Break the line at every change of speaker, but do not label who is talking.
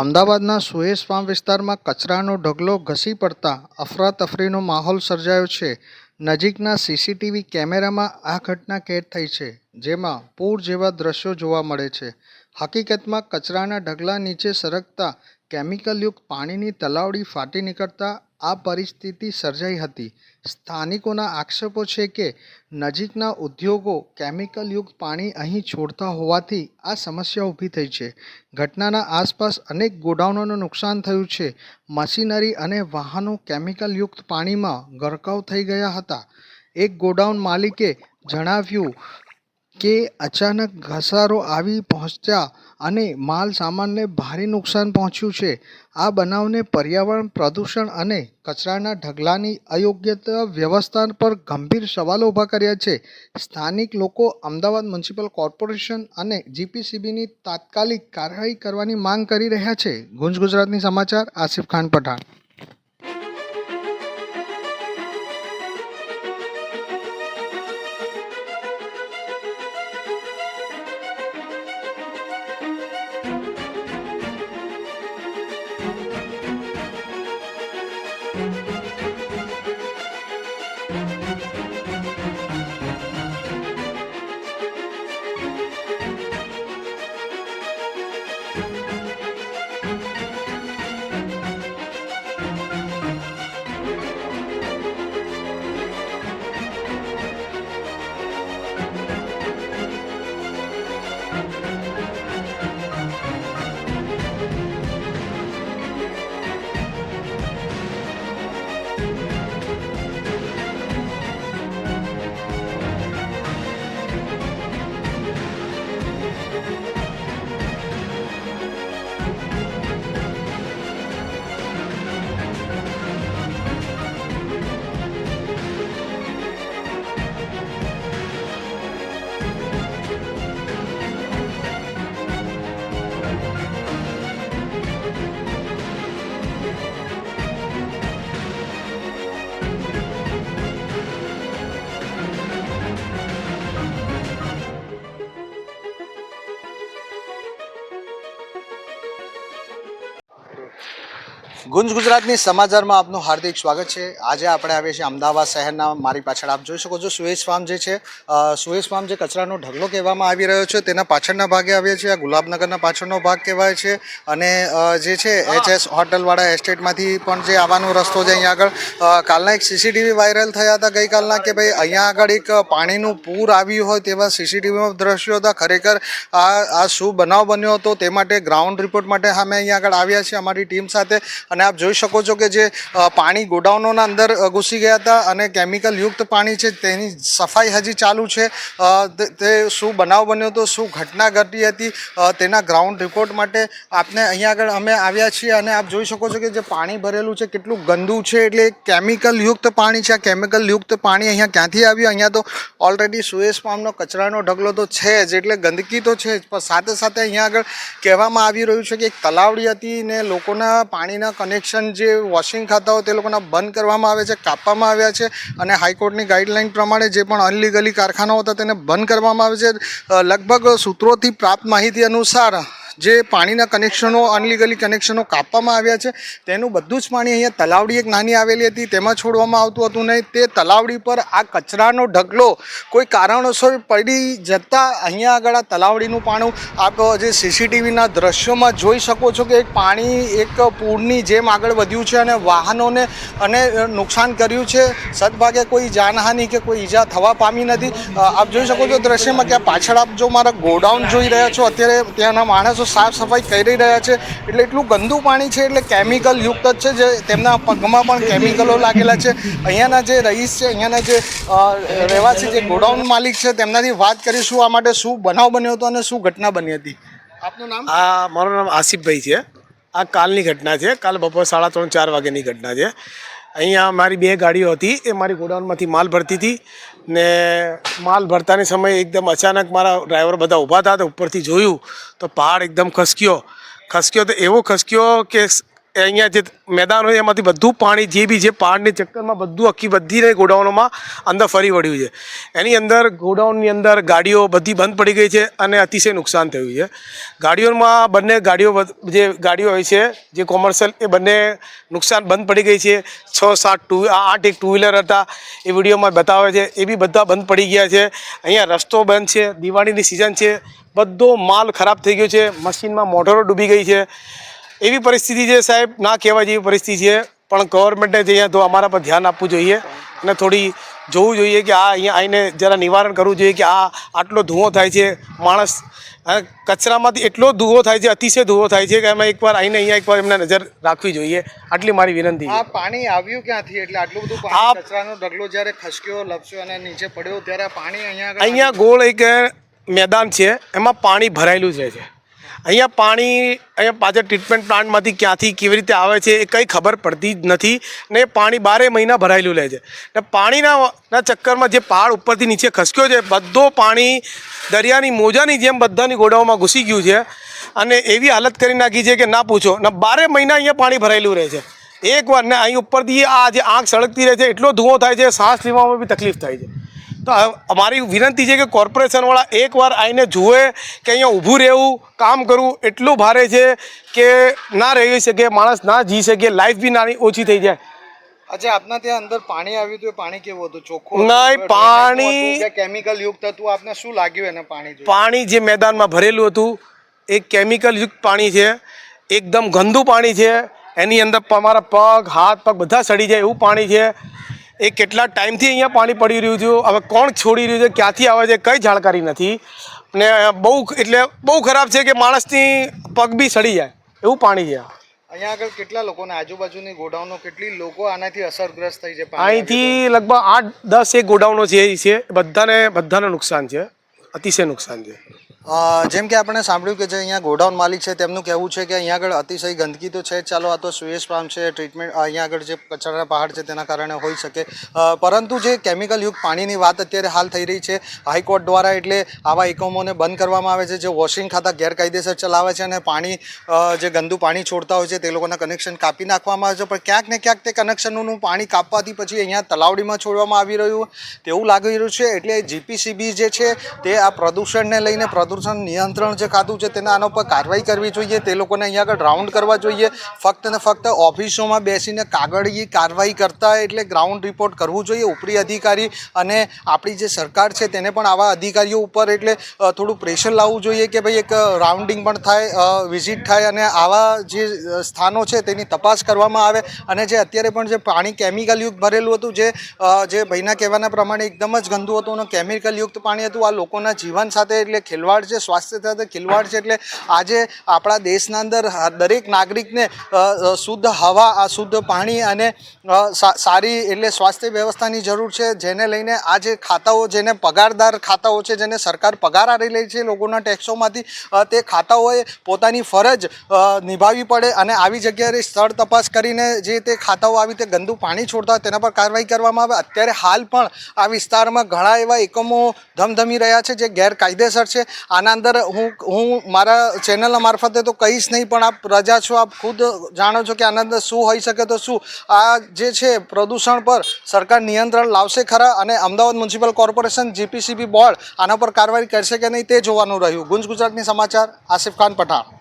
અમદાવાદના સુએસ ફાર્મ વિસ્તારમાં કચરાનો ઢગલો ઘસી પડતા અફરાતફરીનો માહોલ સર્જાયો છે. નજીકના સીસીટીવી કેમેરામાં આ ઘટના કેદ થઈ છે, જેમાં પૂર જેવા દ્રશ્યો જોવા મળે છે. હકીકતમાં કચરાના ઢગલા નીચે સરકતા કેમિકલયુક્ત પાણીની તલાવડી ફાટી નીકળતા આ પરિસ્થિતિ સર્જાઈ હતી. સ્થાનિકોના આક્ષેપો છે કે નજીકના ઉદ્યોગો કેમિકલયુક્ત પાણી અહીં છોડતા હોવાથી આ સમસ્યા ઊભી થઈ છે. ઘટનાના આસપાસ અનેક ગોડાઉનોનું નુકસાન થયું છે. મશીનરી અને વાહનો કેમિકલયુક્ત પાણીમાં ગરકાવ થઈ ગયા હતા. એક ગોડાઉન માલિકે જણાવ્યું કે અચાનક ઘસારો આવી પહોંચ્યા અને માલ સામાનને ભારે નુકસાન પહોંચ્યું છે. આ બનાવને પર્યાવરણ પ્રદૂષણ અને કચરાના ઢગલાની અયોગ્યતા વ્યવસ્થા પર ગંભીર સવાલો ઊભા કર્યા છે. સ્થાનિક લોકો અમદાવાદ મ્યુનિસિપલ કોર્પોરેશન અને જીપીસીબીની તાત્કાલિક કાર્યવાહી કરવાની માંગ કરી રહ્યા છે. ગુંજ ગુજરાતની સમાચાર, આસિફ ખાન પઠાણ. ગુંજ ગુજરાતની સમાચારમાં આપનું હાર્દિક સ્વાગત છે. આજે આપણે આવીએ છીએ અમદાવાદ શહેરના. મારી પાછળ આપ જોઈ શકો છો સુએશ ફાર્મ જે છે સુએશ ફાર્મ જે કચરાનો ઢગલો કહેવામાં આવી રહ્યો છે, તેના પાછળના ભાગે આવીએ છીએ. આ ગુલાબનગરના પાછળનો ભાગ કહેવાય છે અને જે છે, એચએસ હોટલવાળા એસ્ટેટમાંથી પણ જે આવવાનો રસ્તો છે અહીંયા આગળ. કાલના એક સીસીટીવી વાયરલ થયા હતા ગઈકાલના કે ભાઈ અહીંયા આગળ એક પાણીનું પૂર આવ્યું હોય તેવા સીસીટીવીમાં દ્રશ્યો હતા. ખરેખર આ આ શું બનાવ બન્યો હતો તે માટે ગ્રાઉન્ડ રિપોર્ટ માટે અમે અહીંયા આગળ આવ્યા છીએ. અમારી ટીમ સાથે અને આપ જોઈ શકો છો કે જે પાણી ગોડાઉનોના અંદર ઘૂસી ગયા હતા અને કેમિકલ યુક્ત પાણી છે તેની સફાઈ હજી ચાલુ છે. તે- શું બનાવ બન્યો હતો, શું ઘટના ઘટી હતી તેના ગ્રાઉન્ડ રિપોર્ટ માટે આપને અહીંયા આગળ અમે આવ્યા છીએ અને આપ જોઈ શકો છો કે જે પાણી ભરેલું છે, કેટલું ગંદુ છે, એટલે કેમિકલ યુક્ત પાણી છે. આ કેમિકલ યુક્ત પાણી અહીંયા ક્યાંથી આવ્યું? અહીંયા તો ઓલરેડી સુએસ પામનો કચરાનો ઢગલો તો છે જ, એટલે ગંદકી તો છે જ. પણ સાથે સાથે અહીંયા આગળ કહેવામાં આવી રહ્યું છે કે એક તલાવડી હતી ને લોકોના પાણીના કનેક્શન જે વોશિંગ ખાતાઓ તે લોકોના બંધ કરવામાં આવે છે, કાપવામાં આવ્યા છે અને હાઈકોર્ટની ગાઈડલાઇન પ્રમાણે જે પણ અનલીગલી કારખાનાઓ હતા તેને બંધ કરવામાં આવે છે. લગભગ સૂત્રોથી પ્રાપ્ત માહિતી અનુસાર જે પાણીના કનેક્શનો અનલીગલી કનેક્શનો કાપવામાં આવ્યા છે, તેનું બધું જ પાણી અહીંયા તલાવડી એક નાની આવેલી હતી, તેમાં છોડવામાં આવતું હતું નહીં. તે તલાવડી પર આ કચરાનો ઢગલો કોઈ કારણોસર પડી જતાં અહીંયા આગળ આ તલાવડીનું પાણી આપ જે સીસીટીવીના દ્રશ્યોમાં જોઈ શકો છો કે એક પાણી એક પૂરની જેમ આગળ વધ્યું છે અને વાહનોને અને નુકસાન કર્યું છે. સદભાગે કોઈ જાનહાનિ કે કોઈ ઈજા થવા પામી નથી. આપ જોઈ શકો છો દ્રશ્યમાં કે પાછળ આપ જો મારા ગોડાઉન જોઈ રહ્યા છો, અત્યારે ત્યાંના માણસો સાફ સફાઈ કરી રહ્યા છે. એટલે એટલું ગંદુ પાણી છે, એટલે કેમિકલ યુક્ત જ છે, જે તેમના પગમાં પણ કેમિકલો લાગેલા છે. અહીંયાના જે રહીશ છે, અહીંયાના જે રહેવાસી જે ગોડાઉન માલિક છે, તેમનાથી વાત કરીશું આ માટે શું બનાવ બન્યો હતો અને શું ઘટના બની હતી. આપનું નામ?
આ, મારું નામ આસિફભાઈ છે. આ કાલની ઘટના છે. કાલ બપોર સાડા ત્રણ ચાર વાગ્યાની ઘટના છે. અહીંયા મારી બે ગાડીઓ હતી. એ મારી ગોડાઉનમાંથી માલ ભરતી હતી ને માલ ભરતાની સમયે એકદમ અચાનક મારા ડ્રાઈવર બધા ઊભા હતા ઉપરથી જોયું તો પહાડ એકદમ ખસક્યો. ખસક્યો તો એવો ખસક્યો કે અહીંયા જે મેદાન હોય એમાંથી બધું પાણી, જે બી જે પહાડની ચક્કરમાં બધું આખી બધી ગોડાઉનોમાં અંદર ફરી વળ્યું છે. એની અંદર ગોડાઉનની અંદર ગાડીઓ બધી બંધ પડી ગઈ છે અને અતિશય નુકસાન થયું છે. ગાડીઓમાં બંને ગાડીઓ જે ગાડીઓ હોય છે, જે કોમર્શિયલ એ બંને નુકસાન બંધ પડી ગઈ છે. છ, સાત ટુ આઠ એક ટુ વ્હીલર હતા, એ વિડીયોમાં બતાવે છે. એ બી બધા બંધ પડી ગયા છે. અહીંયા રસ્તો બંધ છે, દિવાળીની સિઝન છે. બધો માલ ખરાબ થઈ ગયો છે. મશીનમાં મોટરો ડૂબી ગઈ છે. એવી પરિસ્થિતિ છે સાહેબ ના કહેવાય જેવી પરિસ્થિતિ છે પણ ગવર્મેન્ટે જે અહીંયા તો અમારા પર ધ્યાન આપવું જોઈએ અને થોડી જોવું જોઈએ કે આ અહીંયા આવીને જરા નિવારણ કરવું જોઈએ કે આ આટલો ધુઓ થાય છે માણસ કચરામાંથી એટલો ધુઓ થાય છે અતિશય ધુઓ થાય છે કે અમે એકવાર આવીને અહીંયા એકવાર એમને નજર રાખવી જોઈએ. આટલી મારી વિનંતી
આ પાણી આવ્યું ક્યાંથી? એટલે આટલું બધું
આ-
કચરાનો ઢગલો જ્યારે ખસક્યો લપસ્યો અને નીચે પડ્યો ત્યારે પાણી અહીંયા
અહીંયા ગોળ એક મેદાન છે એમાં પાણી ભરાયેલું જ રહે છે. અહીંયા પાણી, અહીંયા પાછળ ટ્રીટમેન્ટ પ્લાન્ટમાંથી ક્યાંથી કેવી રીતે આવે છે એ કંઈ ખબર પડતી જ નથી ને પાણી બારે મહિના ભરાયેલું રહે છે. ને પાણીના ના ચક્કરમાં જે પહાડ ઉપરથી નીચે ખસક્યો છે, બધો પાણી દરિયાની મોજાની જેમ બધાની ગોડાઓમાં ઘૂસી ગયું છે અને એવી હાલત કરી નાખી છે કે ના પૂછો. ને બારે મહિના અહીંયા પાણી ભરાયેલું રહે છે. એક વાર ને અહીં ઉપરથી આ જે આંખ સળગતી રહે છે, એટલો ધુઓ થાય છે, શ્વાસ લેવામાં બી તકલીફ થાય છે. તો અમારી વિનંતી છે કે કોર્પોરેશનવાળા એકવાર આવીને જુએ કે અહીંયા ઊભું રહેવું કામ કરવું એટલું ભારે છે કે ના રહી શકે માણસ ના જી શકે લાઈફ બી નાની ઓછી થઈ જાય.
અચ્છા આપના ત્યાં અંદર પાણી આવ્યું હતું એ પાણી કેવું હતું? ચોખ્ખું
નહીં, પાણી-
કેમિકલ યુક્ત હતું? આપને શું લાગ્યું એને પાણી
પાણી જે મેદાનમાં ભરેલું હતું એ કેમિકલ યુક્ત પાણી છે. એકદમ ગંદુ પાણી છે. એની અંદર અમારા પગ હાથ પગ બધા સડી જાય એવું પાણી છે. એ કેટલા ટાઈમથી અહીંયા પાણી પડી રહ્યું છે હવે કોણ છોડી રહ્યું છે ક્યાંથી આવે છે કંઈ જાણકારી નથી. ને બહુ એટલે બહુ ખરાબ છે કે માણસની પગ બી સડી જાય એવું પાણી છે.
અહીંયા આગળ કેટલા લોકોને આજુબાજુની ગોડાઉનો કેટલી લોકો આનાથી અસરગ્રસ્ત થઈ છે
અહીંથી લગભગ આઠ દસ એક ગોડાઉનો છે એ છે બધાને બધાને નુકસાન છે અતિશય નુકસાન છે.
જેમ કે આપણે સાંભળ્યું કે જે અહીંયા ગોડાઉન માલિક છે, તેમનું કહેવું છે કે અહીંયા આગળ અતિશય ગંદકી તો છે જ. ચાલો, આ તો સુએસ પામ છે ટ્રીટમેન્ટ અહીંયા આગળ જે કચરાના પહાડ છે, તેના કારણે હોઈ શકે. પરંતુ જે કેમિકલ યુક્ત પાણીની વાત અત્યારે હાલ થઈ રહી છે હાઈકોર્ટ દ્વારા એટલે આવા એકમોને બંધ કરવામાં આવે છે, જે વોશિંગ ખાતા ગેરકાયદેસર ચલાવે છે અને પાણી જે ગંદુ પાણી છોડતા હોય છે, તે લોકોના કનેક્શન કાપી નાખવામાં આવે છે. પણ ક્યાંક ને ક્યાંક તે કનેક્શનનું પાણી કાપવાથી પછી અહીંયા તલાવડીમાં છોડવામાં આવી રહ્યું તેવું લાગી રહ્યું છે. એટલે જીપીસીબી જે છે, તે આ પ્રદૂષણને લઈને પ્રદૂષણ નિયંત્રણ જે ખાતું છે તેના આના પર કાર્યવાહી કરવી જોઈએ. તે લોકોને અહીંયા આગળ રાઉન્ડ કરવા જોઈએ. ફક્ત ને ફક્ત ઓફિસોમાં બેસીને કાગળી કાર્યવાહી કરતા એટલે ગ્રાઉન્ડ રિપોર્ટ કરવું જોઈએ ઉપરી અધિકારી અને આપણી જે સરકાર છે તેને પણ આવા અધિકારીઓ ઉપર એટલે થોડું પ્રેશર લાવવું જોઈએ કે ભાઈ એક રાઉન્ડિંગ પણ થાય વિઝિટ થાય અને આવા જે સ્થાનો છે તેની તપાસ કરવામાં આવે. અને જે અત્યારે પણ જે પાણી કેમિકલયુક્ત ભરેલું હતું, જે જે ભાઈના કહેવાના પ્રમાણે એકદમ જ ગંદુ હતું અને કેમિકલયુક્ત પાણી હતું, આ લોકોના જીવન સાથે એટલે ખિલવાડ છે, સ્વાસ્થ્ય સાથે ખિલવાડ છે એટલે આજે આપણા દેશના અંદર દરેક નાગરિકને શુદ્ધ હવા આ શુદ્ધ પાણી અને સારી એટલે સ્વાસ્થ્ય વ્યવસ્થાની જરૂર છે, જેને લઈને આ જે ખાતાઓ, જેને પગારદાર ખાતાઓ છે, જેને સરકાર પગાર આરી લે છે લોકોના ટેક્સોમાંથી તે ખાતાઓએ પોતાની ફરજ નિભાવવી પડે અને આવી જગ્યાએ સ્થળ તપાસ કરીને જે તે ખાતાઓ આવી રીતે ગંદુ પાણી છોડતા તેના પર કાર્યવાહી કરવામાં આવે. અત્યારે હાલ પણ આ વિસ્તારમાં ઘણા એવા એકમો ધમધમી રહ્યા છે, જે ગેરકાયદેસર છે. આના અંદર હું હું મારા ચેનલના મારફતે તો કહીશ નહીં, પણ આપ પ્રજા છો, આપ ખુદ જાણો છો કે આના અંદર શું હોઈ શકે તો શું? આ જે છે પ્રદૂષણ પર સરકાર નિયંત્રણ લાવશે ખરા અને Ahmedabad municipal corporation GPCB board આના પર કાર્યવાહી કરશે કે નહીં તે જોવાનું રહ્યું. ગુંજ ગુજરાતની સમાચાર, આસિફ ખાન પઠાણ.